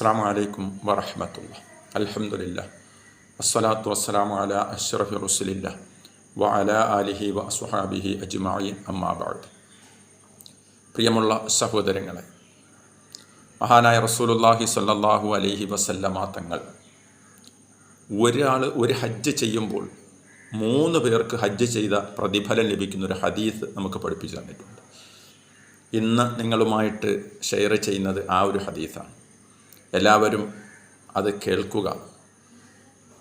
അസ്സാം വലൈക്കും വറഹമത്തുള്ള. അലഹമുല്ല അസ്സലാത്തു വസ്സലാമു അല അഷ്റഫി റസുലില്ല. വ അല അലിഹി വ സുഹാബിഹി അജ്മായി അമ്മാബാദ് പ്രിയമുള്ള സഹോദരങ്ങളെ മഹാനായ റസൂലുല്ലാഹി സല്ലാഹു അലൈഹി വസല്ലമ തങ്ങൾ ഒരാൾ ഒരു ഹജ്ജ് ചെയ്യുമ്പോൾ മൂന്ന് പേർക്ക് ഹജ്ജ് ചെയ്ത പ്രതിഫലം ലഭിക്കുന്ന ഒരു ഹദീസ് നമുക്ക് പഠിപ്പിച്ചു തന്നിട്ടുണ്ട്. ഇന്ന് നിങ്ങളുമായിട്ട് ഷെയർ ചെയ്യുന്നത് ആ ഒരു ഹദീസാണ്. എല്ലാവരും അത് കേൾക്കുക.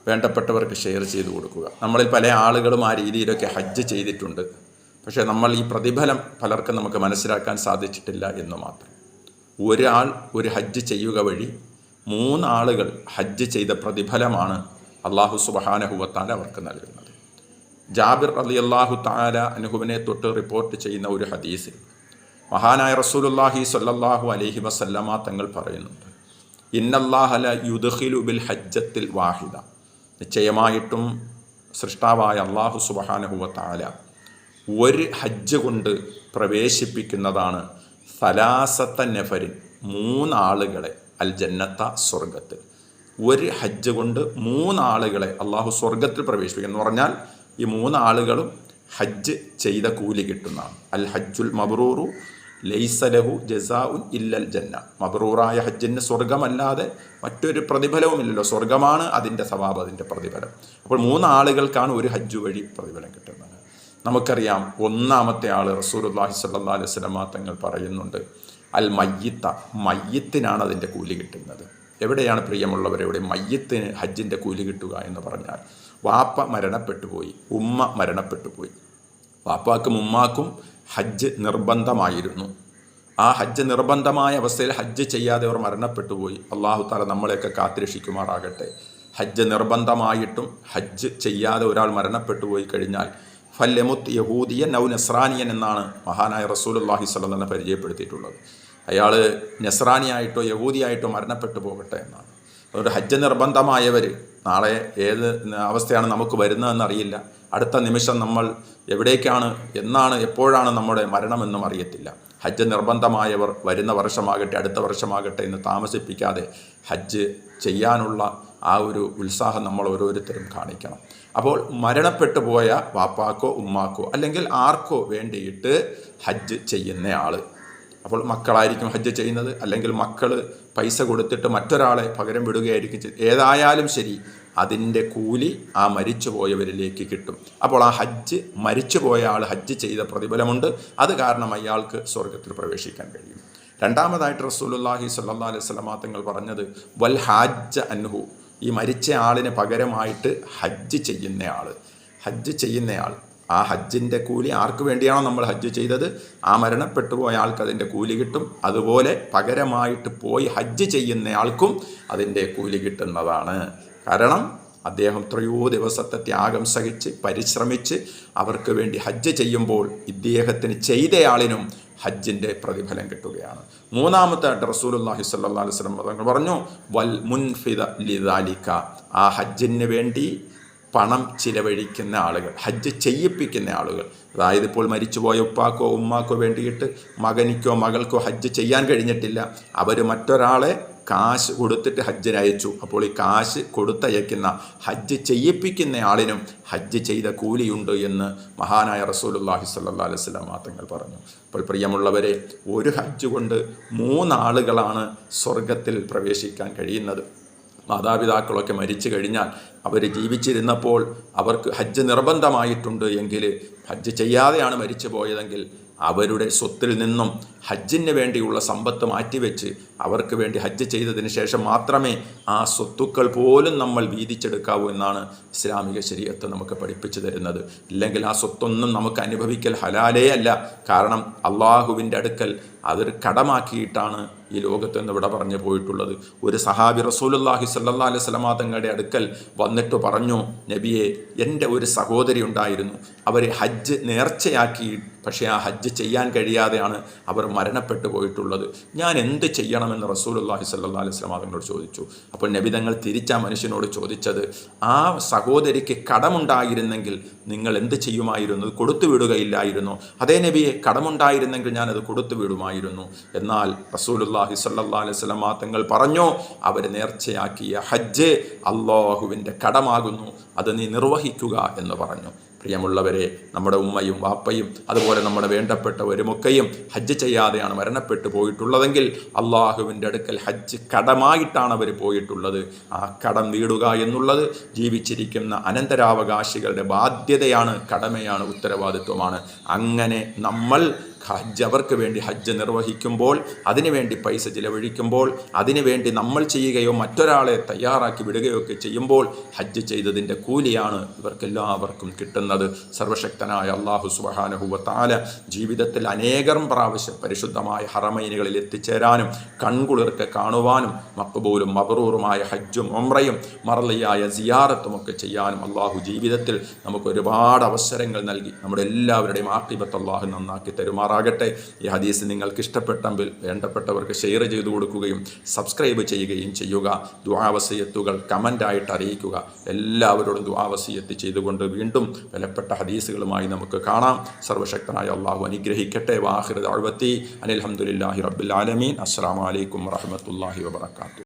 വേണ്ടപ്പെട്ടവർക്ക് ഷെയർ ചെയ്ത് കൊടുക്കുക. നമ്മളിൽ പല ആളുകളും ആ രീതിയിലൊക്കെ ഹജ്ജ് ചെയ്തിട്ടുണ്ട്. പക്ഷേ നമ്മൾ ഈ പ്രതിഫലം പലർക്കും നമുക്ക് മനസ്സിലാക്കാൻ സാധിച്ചിട്ടില്ല എന്ന് മാത്രം. ഒരാൾ ഒരു ഹജ്ജ് ചെയ്യുക വഴി മൂന്നാളുകൾ ഹജ്ജ് ചെയ്ത പ്രതിഫലമാണ് അള്ളാഹു സുബഹാനഹുവത്താല അവർക്ക് നൽകുന്നത്. ജാബിർ അലി അള്ളാഹു താല അനുഹുവിനെ തൊട്ട് റിപ്പോർട്ട് ചെയ്യുന്ന ഒരു ഹദീസിൽ മഹാനായ റസൂലുല്ലാഹി സല്ലാഹു അലഹി വസല്ലമ തങ്ങൾ പറയുന്നുണ്ട്. ഇന്നല്ലാഹല യുദ്ഖിലു ബിൽ ഹജ്ജത്തിൽ വാഹിദ. നിശ്ചയമായിട്ടും സൃഷ്ടാവായ അള്ളാഹു സുബാനഹുവത്താല താല ഒരു ഹജ്ജ് കൊണ്ട് പ്രവേശിപ്പിക്കുന്നതാണ് സലാസത്ത നെഫരിൻ മൂന്നാളുകളെ അൽ ജന്നത്ത സ്വർഗത്തിൽ ഒരു ഹജ്ജ് കൊണ്ട് മൂന്നാളുകളെ അള്ളാഹു സ്വർഗത്തിൽ പ്രവേശിപ്പിക്കും എന്ന് പറഞ്ഞാൽ ഈ മൂന്നാളുകളും ഹജ്ജ് ചെയ്ത കൂലി കിട്ടുന്നതാണ്. അൽ ഹജ്ജുൽ മബ്രൂറു ലൈസലഹു ജസാഉൻ ഇല്ലൽ ജന്ന. മബ്രൂറായ ഹജ്ജിന് സ്വർഗമല്ലാതെ മറ്റൊരു പ്രതിഫലവുമില്ലല്ലോ. സ്വർഗമാണ് അതിന്റെ സവാബ് അതിന്റെ പ്രതിഫലം. അപ്പോൾ മൂന്നാളുകൾക്കാണ് ഒരു ഹജ്ജ് വഴി പ്രതിഫലം കിട്ടുന്നത്. നമുക്കറിയാം ഒന്നാമത്തെ ആൾ റസൂലുല്ലാഹി സല്ലാ അലൈഹി സ്വലമാ തങ്ങൾ പറയുന്നുണ്ട് അൽ മയ്യത്ത. മയ്യത്തിനാണ് അതിന്റെ കൂലി കിട്ടുന്നത്. എവിടെയാണ് പ്രിയമുള്ളവരെവിടെ മയ്യത്തിന് ഹജ്ജിന്റെ കൂലി കിട്ടുക എന്ന് പറഞ്ഞാൽ വാപ്പ മരണപ്പെട്ടു പോയി ഉമ്മ മരണപ്പെട്ടു പോയി വാപ്പാക്കും ഉമ്മാക്കും ഹജ്ജ് നിർബന്ധമായിരുന്നു. ആ ഹജ്ജ് നിർബന്ധമായ അവസ്ഥയിൽ ഹജ്ജ് ചെയ്യാതെ അവർ മരണപ്പെട്ടു പോയി. അള്ളാഹു താല നമ്മളെയൊക്കെ കാത്തിരക്ഷിക്കുമാറാകട്ടെ. ഹജ്ജ് നിർബന്ധമായിട്ടും ഹജ്ജ് ചെയ്യാതെ ഒരാൾ മരണപ്പെട്ടു പോയി കഴിഞ്ഞാൽ ഫല്ലെമുത്ത് യഹൂദിയൻ നൗ നസ്രാനിയൻ എന്നാണ് മഹാനായ റസൂലുല്ലാഹി സ്വലം പരിചയപ്പെടുത്തിയിട്ടുള്ളത്. അയാൾ നസ്രാനിയായിട്ടോ യഹൂദിയായിട്ടോ മരണപ്പെട്ടു പോകട്ടെ എന്നാണ്. അതുകൊണ്ട് ഹജ്ജ് നിർബന്ധമായവർ നാളെ ഏത് അവസ്ഥയാണ് നമുക്ക് വരുന്നതെന്ന് അറിയില്ല. അടുത്ത നിമിഷം നമ്മൾ എവിടേക്കാണ് എന്നാണ് എപ്പോഴാണ് നമ്മുടെ മരണമെന്നും അറിയത്തില്ല. ഹജ്ജ് നിർബന്ധമായവർ വരുന്ന വർഷമാകട്ടെ അടുത്ത വർഷമാകട്ടെ എന്ന് താമസിപ്പിക്കാതെ ഹജ്ജ് ചെയ്യാനുള്ള ആ ഒരു ഉത്സാഹം നമ്മൾ ഓരോരുത്തരും കാണിക്കണം. അപ്പോൾ മരണപ്പെട്ടു പോയ വാപ്പാക്കോ ഉമ്മാക്കോ അല്ലെങ്കിൽ ആർക്കോ വേണ്ടിയിട്ട് ഹജ്ജ് ചെയ്യുന്ന ആൾ അപ്പോൾ മക്കളായിരിക്കും ഹജ്ജ് ചെയ്യുന്നത്. അല്ലെങ്കിൽ മക്കൾ പൈസ കൊടുത്തിട്ട് മറ്റൊരാളെ പകരം വിടുകയായിരിക്കും ഏതായാലും ശരി അതിന്റെ കൂലി ആ മരിച്ചു പോയവരിലേക്ക് കിട്ടും. അപ്പോൾ ആ ഹജ്ജ് മരിച്ചു പോയ ആൾ ഹജ്ജ് ചെയ്ത പ്രതിഫലമുണ്ട്. അത് കാരണം അയാൾക്ക് സ്വർഗത്തിൽ പ്രവേശിക്കാൻ കഴിയും. രണ്ടാമതായിട്ട് റസൂലുല്ലാഹി സല്ലാ അലൈഹി സ്വലമാ പറഞ്ഞത് വൽ ഹാജ് അൻഹു ഈ മരിച്ച ആളിന് പകരമായിട്ട് ഹജ്ജ് ചെയ്യുന്നയാൾ ഹജ്ജ് ചെയ്യുന്നയാൾ ആ ഹജ്ജിന്റെ കൂലി ആർക്ക് വേണ്ടിയാണോ നമ്മൾ ഹജ്ജ് ചെയ്തത്? ആ മരണപ്പെട്ടു പോയ ആൾക്ക് അതിന്റെ കൂലി കിട്ടും. അതുപോലെ പകരമായിട്ട് പോയി ഹജ്ജ് ചെയ്യുന്നയാൾക്കും അതിന്റെ കൂലി കിട്ടുന്നതാണ്. കാരണം അദ്ദേഹം എത്രയോ ദിവസത്തെ ത്യാഗം സഹിച്ച് പരിശ്രമിച്ച് അവർക്ക് വേണ്ടി ഹജ്ജ് ചെയ്യുമ്പോൾ ഇദ്ദേഹത്തിന് ചെയ്തയാളിനും ഹജ്ജിന്റെ പ്രതിഫലം കിട്ടുകയാണ്. മൂന്നാമത്തെ റസൂലുല്ലാഹി സല്ലാ അലൈഹി സ്വലം പറഞ്ഞു വൽ മുൻഫിദ ലിദാലിക്ക ആ ഹജ്ജിന് വേണ്ടി പണം ചിലവഴിക്കുന്ന ആളുകൾ ഹജ്ജ് ചെയ്യിപ്പിക്കുന്ന ആളുകൾ. അതായത് ഇപ്പോൾ മരിച്ചുപോയ ഉപ്പാക്കോ ഉമ്മാക്കോ വേണ്ടിയിട്ട് മകനിക്കോ മകൾക്കോ ഹജ്ജ് ചെയ്യാൻ കഴിഞ്ഞിട്ടില്ല. അവർ മറ്റൊരാളെ കാശ് കൊടുത്തിട്ട് ഹജ്ജിനയച്ചു. അപ്പോൾ ഈ കാശ് കൊടുത്തയക്കുന്ന ഹജ്ജ് ചെയ്യിപ്പിക്കുന്ന ആളിനും ഹജ്ജ് ചെയ്ത കൂലിയുണ്ട് എന്ന് മഹാനായ റസൂലുല്ലാഹി സല്ലാ അലൈഹി സ്വലാം തങ്ങൾ പറഞ്ഞു. അപ്പോൾ പ്രിയമുള്ളവരെ ഒരു ഹജ്ജ് കൊണ്ട് മൂന്നാളുകളാണ് സ്വർഗത്തിൽ പ്രവേശിക്കാൻ കഴിയുന്നത്. മാതാപിതാക്കളൊക്കെ മരിച്ചു കഴിഞ്ഞാൽ അവർ ജീവിച്ചിരുന്നപ്പോൾ അവർക്ക് ഹജ്ജ് നിർബന്ധമായിട്ടുണ്ട് എങ്കിൽ ഹജ്ജ് ചെയ്യാതെയാണ് മരിച്ചു പോയതെങ്കിൽ അവരുടെ സ്വത്തിൽ നിന്നും ഹജ്ജിന് വേണ്ടിയുള്ള സമ്പത്ത് മാറ്റിവെച്ച് അവർക്ക് വേണ്ടി ഹജ്ജ് ചെയ്തതിന് ശേഷം മാത്രമേ ആ സ്വത്തുക്കൾ പോലും നമ്മൾ വീതിച്ചെടുക്കാവൂ എന്നാണ് ഇസ്ലാമിക ശരീരത്തെ നമുക്ക് പഠിപ്പിച്ചു തരുന്നത്. ഇല്ലെങ്കിൽ ആ സ്വത്തൊന്നും നമുക്ക് അനുഭവിക്കൽ ഹലാലേ അല്ല. കാരണം അള്ളാഹുവിന്റെ അടുക്കൽ അതൊരു കടമാക്കിയിട്ടാണ് ഈ ലോകത്ത് നിന്ന് ഇവിടെ പറഞ്ഞു പോയിട്ടുള്ളത്. ഒരു സഹാബി റസൂലുല്ലാഹി സല്ലാ അലൈഹി സ്വലമാ തങ്ങളുടെ അടുക്കൽ വന്നിട്ട് പറഞ്ഞു നബിയെ എന്റെ ഒരു സഹോദരി ഉണ്ടായിരുന്നു. അവർ ഹജ്ജ് നേർച്ചയാക്കി. പക്ഷേ ആ ഹജ്ജ് ചെയ്യാൻ കഴിയാതെയാണ് അവർ മരണപ്പെട്ടു പോയിട്ടുള്ളത്. ഞാൻ എന്ത് ചെയ്യണമെന്ന് റസൂലുല്ലാഹി സല്ലാ അലൈഹി സ്വലമാ തങ്ങളോട് ചോദിച്ചു. അപ്പോൾ നബി തങ്ങൾ തിരിച്ച മനുഷ്യനോട് ചോദിച്ചത് ആ സഹോദരിക്ക് കടമുണ്ടായിരുന്നെങ്കിൽ നിങ്ങൾ എന്ത് ചെയ്യുമായിരുന്നു? കൊടുത്തു വിടുകയില്ലായിരുന്നോ? അതേ നബിയെ കടമുണ്ടായിരുന്നെങ്കിൽ ഞാനത് കൊടുത്തു വിടുമായിരുന്നു. കഴിയുമായിരുന്നു എന്നാൽ റസൂലുല്ലാഹി അലൈഹി വസല്ലം തങ്ങൾ പറഞ്ഞു അവർ നേർച്ചയാക്കിയ ഹജ്ജ് അള്ളാഹുവിന്റെ കടമാകുന്നു. അത് നീ നിർവഹിക്കുക എന്ന് പറഞ്ഞു. പ്രിയമുള്ളവരെ നമ്മുടെ ഉമ്മയും വാപ്പയും അതുപോലെ നമ്മുടെ വേണ്ടപ്പെട്ടവരുമൊക്കെയും ഹജ്ജ് ചെയ്യാതെയാണ് മരണപ്പെട്ടു പോയിട്ടുള്ളതെങ്കിൽ അള്ളാഹുവിന്റെ അടുക്കൽ ഹജ്ജ് കടമായിട്ടാണ് അവർ പോയിട്ടുള്ളത്. ആ കടം വീടുക എന്നുള്ളത് ജീവിച്ചിരിക്കുന്ന അനന്തരാവകാശികളുടെ ബാധ്യതയാണ് കടമയാണ് ഉത്തരവാദിത്വമാണ്. അങ്ങനെ നമ്മൾ ഹജ്ജ് അവർക്ക് വേണ്ടി ഹജ്ജ് നിർവഹിക്കുമ്പോൾ അതിനുവേണ്ടി പൈസ ചിലവഴിക്കുമ്പോൾ അതിനുവേണ്ടി നമ്മൾ ചെയ്യുകയോ മറ്റൊരാളെ തയ്യാറാക്കി വിടുകയോ ഒക്കെ ചെയ്യുമ്പോൾ ഹജ്ജ് ചെയ്തതിന്റെ കൂലിയാണ് ഇവർക്കെല്ലാവർക്കും കിട്ടുന്നത്. സർവശക്തനായ അള്ളാഹു സുബഹാനഹുവ ജീവിതത്തിൽ അനേകം പ്രാവശ്യം പരിശുദ്ധമായ ഹറമൈനുകളിൽ എത്തിച്ചേരാനും കൺകുളിർക്ക് കാണുവാനും മക്കബൂലും മബറൂറുമായ ഹജ്ജും ഒമ്രയും മറലിയായ സിയാറത്തും ഒക്കെ ചെയ്യാനും അള്ളാഹു ജീവിതത്തിൽ നമുക്ക് ഒരുപാട് അവസരങ്ങൾ നൽകി. നമ്മുടെ എല്ലാവരുടെയും ആക്കിബത്ത് അള്ളാഹു നന്നാക്കി തരുമാറാകട്ടെ ഈ ഹദീസ് നിങ്ങൾക്ക് ഇഷ്ടപ്പെട്ടെങ്കിൽ വേണ്ടപ്പെട്ടവർക്ക് ഷെയർ ചെയ്തു കൊടുക്കുകയും സബ്സ്ക്രൈബ് ചെയ്യുകയും ചെയ്യുക. ദ്വാവസയത്തുകൾ കമന്റായിട്ട് അറിയിക്കുക. എല്ലാവരോടും ദ്വാവസയത്ത് ചെയ്തുകൊണ്ട് വീണ്ടും വിലപ്പെട്ട ഹദീസുകളുമായി നമുക്ക് കാണാം. സർവശക്തനായ അള്ളാഹു അനുഗ്രഹിക്കട്ടെ. വാഹിർ ദാഴ്വത്തി അനിൽഹമുല്ലാഹി റബ്ബുൽ ആലമീൻ. അസ്സാം വലൈക്കും വറഹമത്തല്ലാഹി വാത്തു